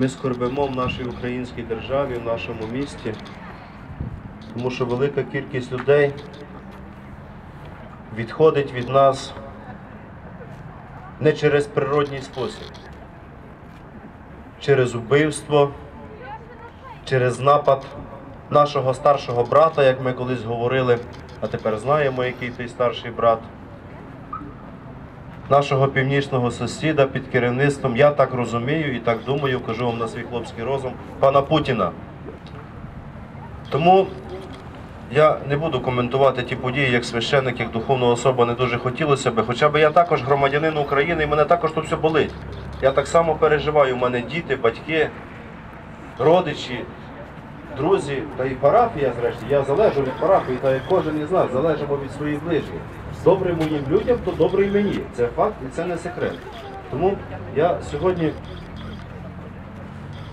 Ми скорбимо в нашій українській державі, в нашому місті, тому що велика кількість людей відходить від нас не через природній спосіб, через убивство, через напад нашого старшого брата, як ми колись говорили, а тепер знаємо, який той старший брат. Нашого північного сусіда під керівництвом, я так розумію і так думаю, кажу вам на свій хлопський розум, пана Путіна. Тому я не буду коментувати ті події, як священник, як духовна особа не дуже хотілося би. Хоча б я також громадянин України і мене також тут все болить. Я так само переживаю, у мене діти, батьки, родичі, друзі та і парафія, зрештою. Я залежу від парафії, та як кожен із нас залежимо від своїх ближніх. Добре моїм людям, то добре і мені. Це факт і це не секрет. Тому я сьогодні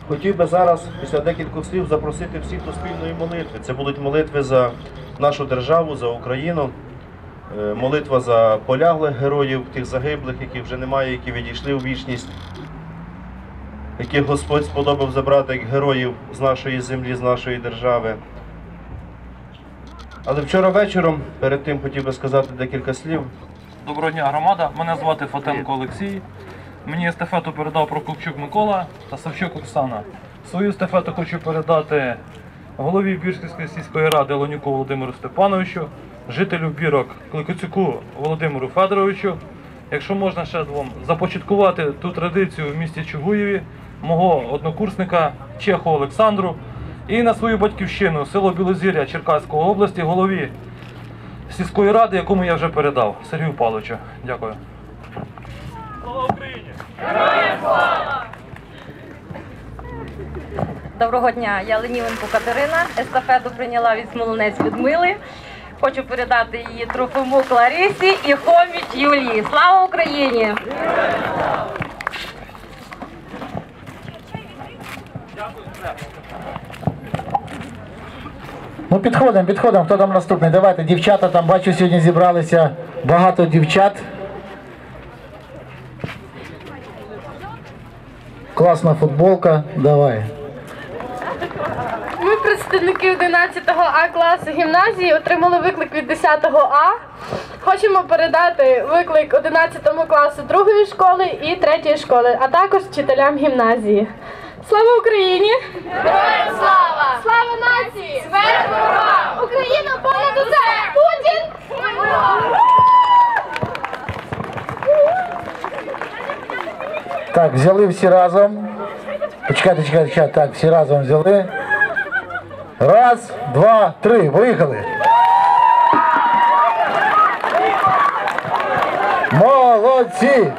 Хотів би зараз, після декількох слів, запросити всіх до спільної молитви. Це будуть молитви за нашу державу, за Україну, е, молитва за поляглих героїв, тих загиблих, яких вже немає, які відійшли у вічність, яких Господь сподобав забрати як героїв з нашої землі, з нашої держави. Але вчора вечором, перед тим хотів би сказати декілька слів. Доброго дня, громада. Мене звати Фатенко Олексій. Мені естафету передав Прокопчук Микола та Савчук Оксана. Свою естафету хочу передати голові Бірської сільської ради Лонюку Володимиру Степановичу, жителю бірок Кликоцюку Володимиру Федоровичу. Якщо можна ще двом започаткувати ту традицію в місті Чугуєві, мого однокурсника Чеху Олександру і на свою батьківщину, село Білозір'я Черкаської області, голові сільської ради, якому я вже передав Сергію Павловичу. Дякую. Слава Україні! Доброго дня, я Ленівенко Катерина. Естафету прийняла від Смолонець Людмили. Хочу передати її Трофиму Кларисі і Хоміч Юлії. Слава Україні! Ну підходимо, підходимо. Хто там наступний? Давайте, дівчата там бачу, сьогодні зібралися багато дівчат. Класна футболка. Давай. Ми, представники 11-го А класу гімназії, отримали виклик від 10-го А. Хочемо передати виклик 11 класу другої школи і третьої школи, а також вчителям гімназії. Слава Україні! Героям слава! Слава нації! Смерть ворогам! Україна понад усе! Путін! Так, взяли всі разом. Почекайте, чекайте, чекайте. Так, всі разом взяли. Раз, два, три. Виїхали. Молодці!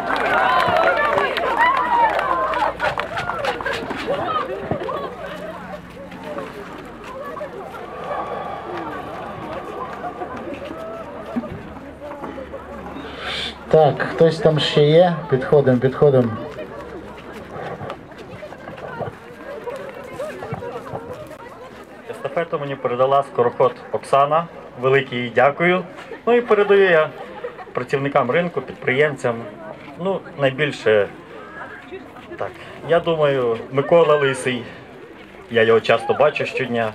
Так, хтось там ще є? Підходимо, підходимо. Естафету мені передала скороход Оксана. Велике їй дякую. Ну і передаю я працівникам ринку, підприємцям. Ну, найбільше так. Я думаю, Микола Лисий, я його часто бачу щодня,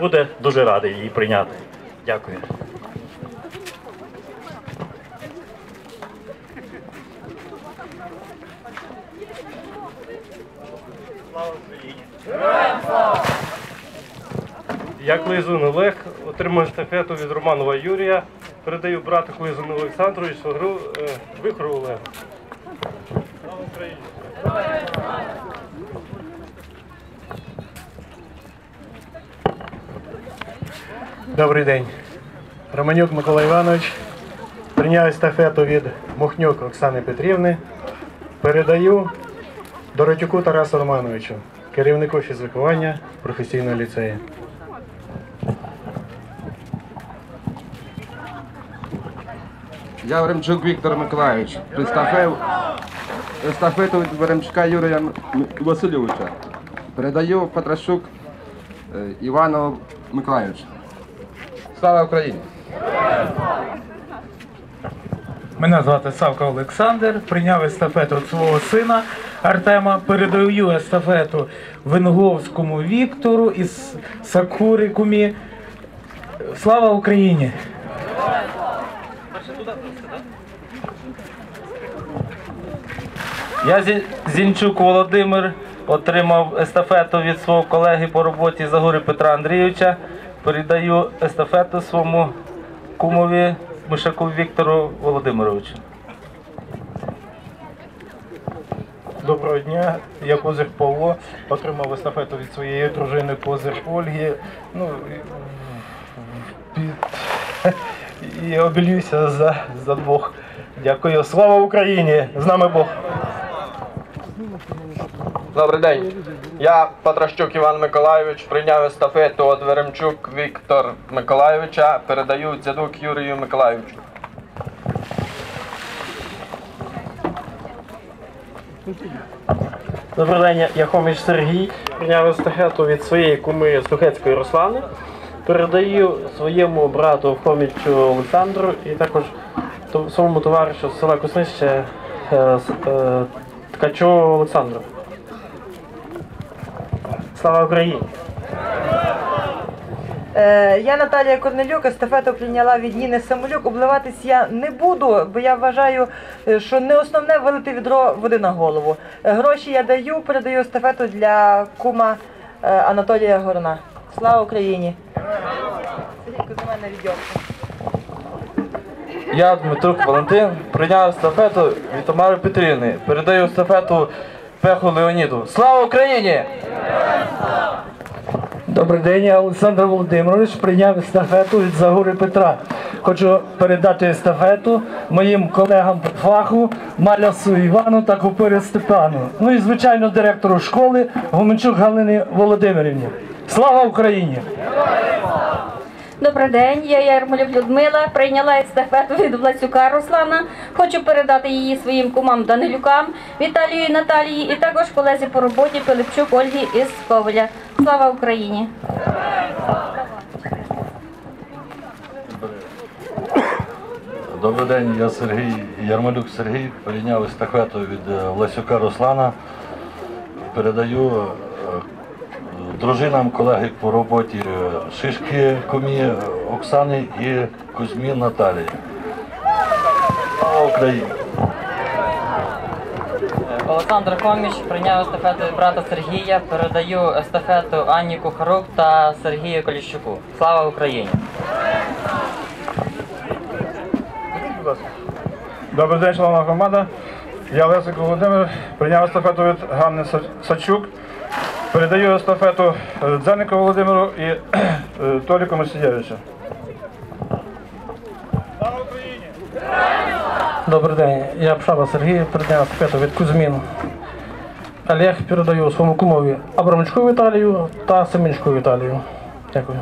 буде дуже радий її прийняти. Дякую. Україні! Я Клизун Олег, отримую естафету від Романова Юрія. Передаю брату Клизуну Олександру і швагру е, Вихору Олегу. Слава! Добрий день. Романюк Микола Іванович. Прийняв естафету від Мухнюк Оксани Петрівни. Передаю Доротюку Тарасу Романовичу, керівнику фізикування професійного ліцею. Я Веремчук Віктор Миколаївич. Естафету, естафету від Веремчука Юрія Васильовича. Передаю Патрашук е, Івану Миколаївичу. Слава Україні! Мене звати Савка Олександр. Прийняв естафету від свого сина Артема передаю естафету Венгловському Віктору із Сакури Кумі. Слава Україні! Я Зінчук Володимир отримав естафету від свого колеги по роботі Загори Петра Андрійовича. Передаю естафету своєму кумові Мишаку Віктору Володимировичу. Доброго дня, я Козир Павло, отримав естафету від своєї дружини Козир Ольги. Ну, під... і обілюся за, за двох. Дякую. Слава Україні! З нами Бог! Добрий день. Я Патращук Іван Миколайович прийняв естафету від Веремчук Віктор Миколайовича. Передаю дзядук Юрію Миколайовичу. Добрий день, я Хоміч Сергій. Прийняв естафету від своєї куми Сухецької Руслани. Передаю своєму брату Хомічу Олександру і також своєму товаришу з села Коснище е, е, Ткачу Олександру. Слава Україні! Е, Я Наталія Корнелюк, естафету прийняла від Ніни Самолюк. Обливатись я не буду, бо я вважаю, е, що не основне вилити відро води на голову. Е, Гроші я даю, передаю естафету для кума Анатолія Горна. Слава Україні! Я Дмитрук Валентин прийняв естафету від Тамари Петрівни. Передаю естафету Пеху Леоніду. Слава Україні! Добрий день, я Олександр Володимирович прийняв естафету від Загури Петра. Хочу передати естафету моїм колегам по фаху Малясу Івану та Купирі Степану. Ну і звичайно директору школи Гуменчук Галині Володимирівні. Слава Україні! Добрий день, я Ярмолюк Людмила. Прийняла естафету від Власюка Руслана. Хочу передати її своїм кумам Данилюкам, Віталію і Наталії, і також колезі по роботі Пилипчук Ольгі із Ковеля. Слава Україні! Добрий день, я Сергій Ярмолюк Сергій, прийняв естафету від е, Власюка Руслана. Передаю е, дружинам колеги по роботі е, Шишки Комі е, Оксани і Кузьмі Наталії. Слава Україні! Олександр Хоміч прийняв естафету від брата Сергія. Передаю естафету Анні Кухарук та Сергію Коліщуку. Слава Україні! Добрий день, шановна громада. Я Лесик Володимир, прийняв естафету від Ганни Сачук. Передаю естафету е, Дзеннику Володимиру і е, Толіку Мосієвичу. Добрий день, я Пшава Сергій передняв естафету від Кузьмін. Олег передаю своєму кумові Абрамчуку Віталію та Семенчку Віталію. Дякую.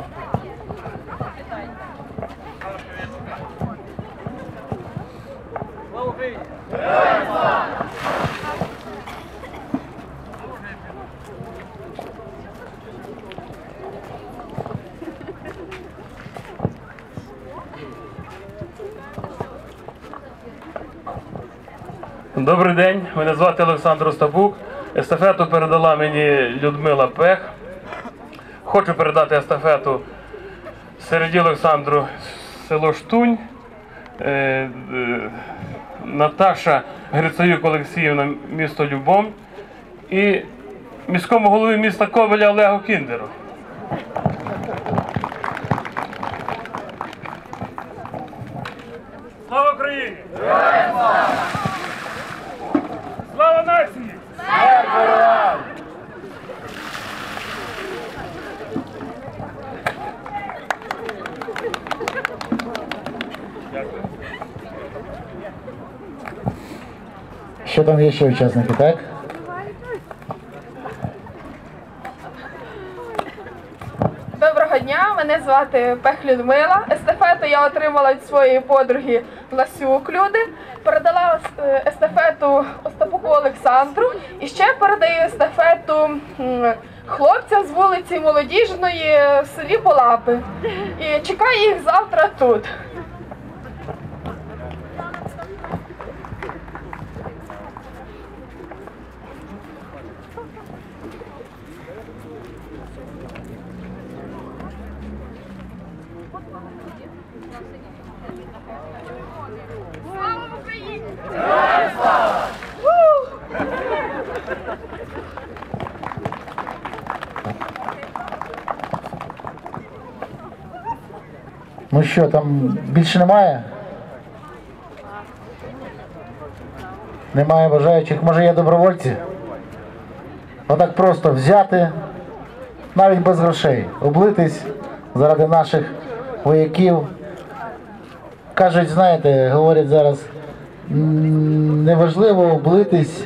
Добрий день, мене звати Олександр Остапук. Естафету передала мені Людмила Пех. Хочу передати естафету Середі Олександру село Штунь. Е, е, Наташа Грицаюк Олексіївна, місто Любом. І міському голові міста Ковеля Олегу Кіндеру. Слава Україні! Слава нації! Що там є ще учасники, так? Доброго дня, мене звати Пех Людмила. Естафету я отримала від своєї подруги Ласюк Люди. Передала е, естафету Остапуку Олександру. І ще передаю естафету хлопцям з вулиці Молодіжної в селі Полапи. І чекаю їх завтра тут. Ну що, там більше немає? Немає бажаючих. Може є добровольці? Отак просто взяти, навіть без грошей, облитись заради наших вояків. Кажуть, знаєте, говорять зараз, неважливо облитись,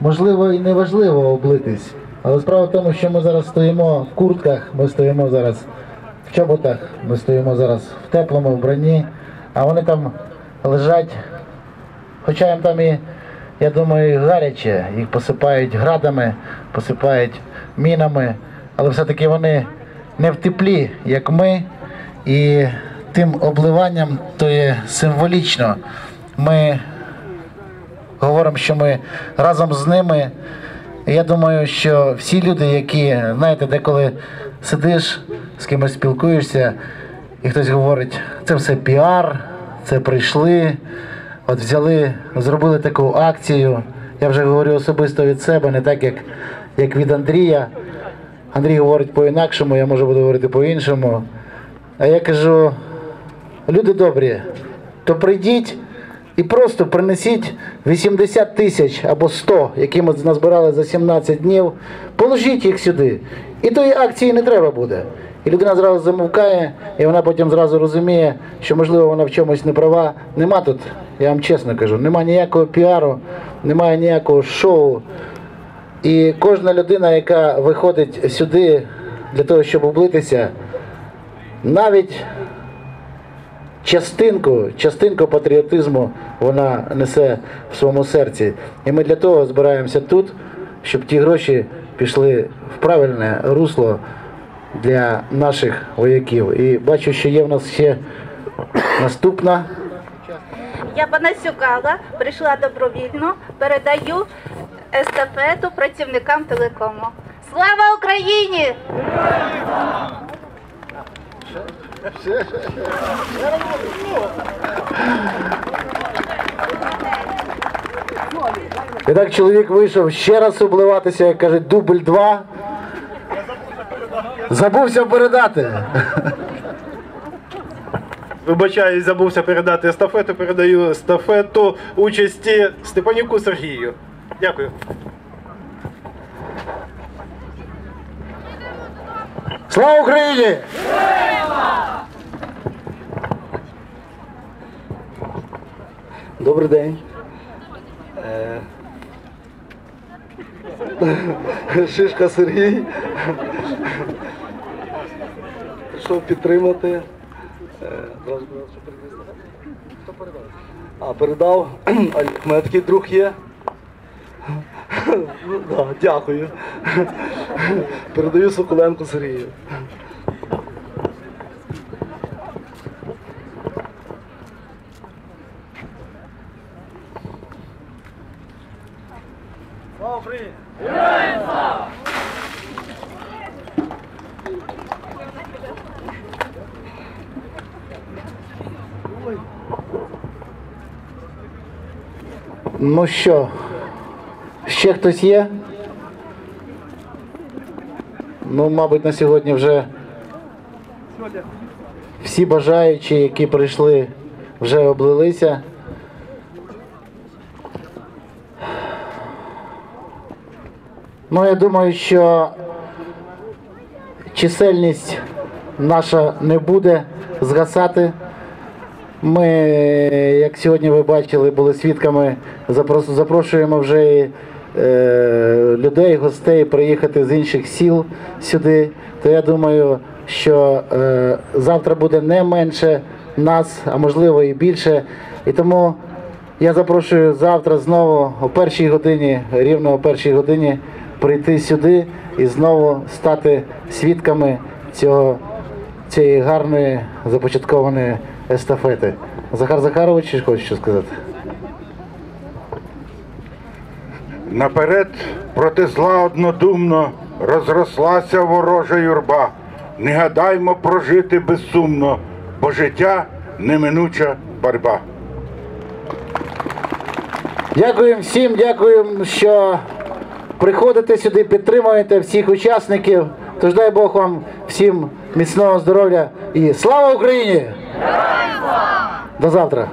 можливо і неважливо облитись. Але справа в тому, що ми зараз стоїмо в куртках, ми стоїмо зараз в чоботах, ми стоїмо зараз в теплому вбранні, а вони там лежать, хоча їм там і, я думаю, гаряче, їх посипають градами, посипають мінами, але все-таки вони не в теплі, як ми, і тим обливанням то є символічно. Ми говоримо, що ми разом з ними. Я думаю, що всі люди, які, знаєте, деколи сидиш, з кимось спілкуєшся, і хтось говорить, це все піар, це прийшли, от взяли, зробили таку акцію. Я вже говорю особисто від себе, не так, як, як від Андрія. Андрій говорить по-інакшому, я можу буду говорити по-іншому. А я кажу, люди добрі, то прийдіть і просто принесіть 80 тисяч або 100, які ми назбирали за 17 днів, положіть їх сюди. І тої акції не треба буде. І людина зразу замовкає, і вона потім зразу розуміє, що можливо вона в чомусь не права. Нема тут, я вам чесно кажу, нема ніякого піару, немає ніякого шоу. І кожна людина, яка виходить сюди для того, щоб облитися, навіть частинку, частинку патріотизму вона несе в своєму серці. І ми для того збираємося тут, щоб ті гроші пішли в правильне русло для наших вояків. І бачу, що є в нас ще наступна. Я Панасюк Алла, прийшла добровільно, передаю естафету працівникам телекому. Слава Україні! І так чоловік вийшов ще раз обливатися, як кажуть, дубль два. Забувся передати. Вибачаюсь, забувся передати естафету. Передаю естафету участі Степанюку Сергію. Дякую. Слава Україні! Добрий день. Е, Шишка Сергій. Прийшов підтримати. Е. Хто передав? А, передав. У мене такий друг є. Ну, дякую. Передаю Соколенку Сергію. Ну що, ще хтось є? Ну, мабуть, на сьогодні вже всі бажаючі, які прийшли, вже облилися. Ну, я думаю, що чисельність наша не буде згасати. Ми, як сьогодні ви бачили, були свідками, запрошуємо вже і, е, людей, гостей приїхати з інших сіл сюди. То я думаю, що е, завтра буде не менше нас, а можливо і більше. І тому я запрошую завтра знову о першій годині, рівно о першій годині, прийти сюди і знову стати свідками цього цієї гарної започаткованої естафети. Захар Захарович, чи хочеш що сказати? Наперед проти зла однодумно розрослася ворожа юрба. Не гадаймо прожити безсумно, бо життя неминуча борьба. Дякуємо всім, дякуємо, що приходите сюди, підтримуєте всіх учасників. Тож дай Бог вам всім міцного здоров'я і слава Україні! До завтра!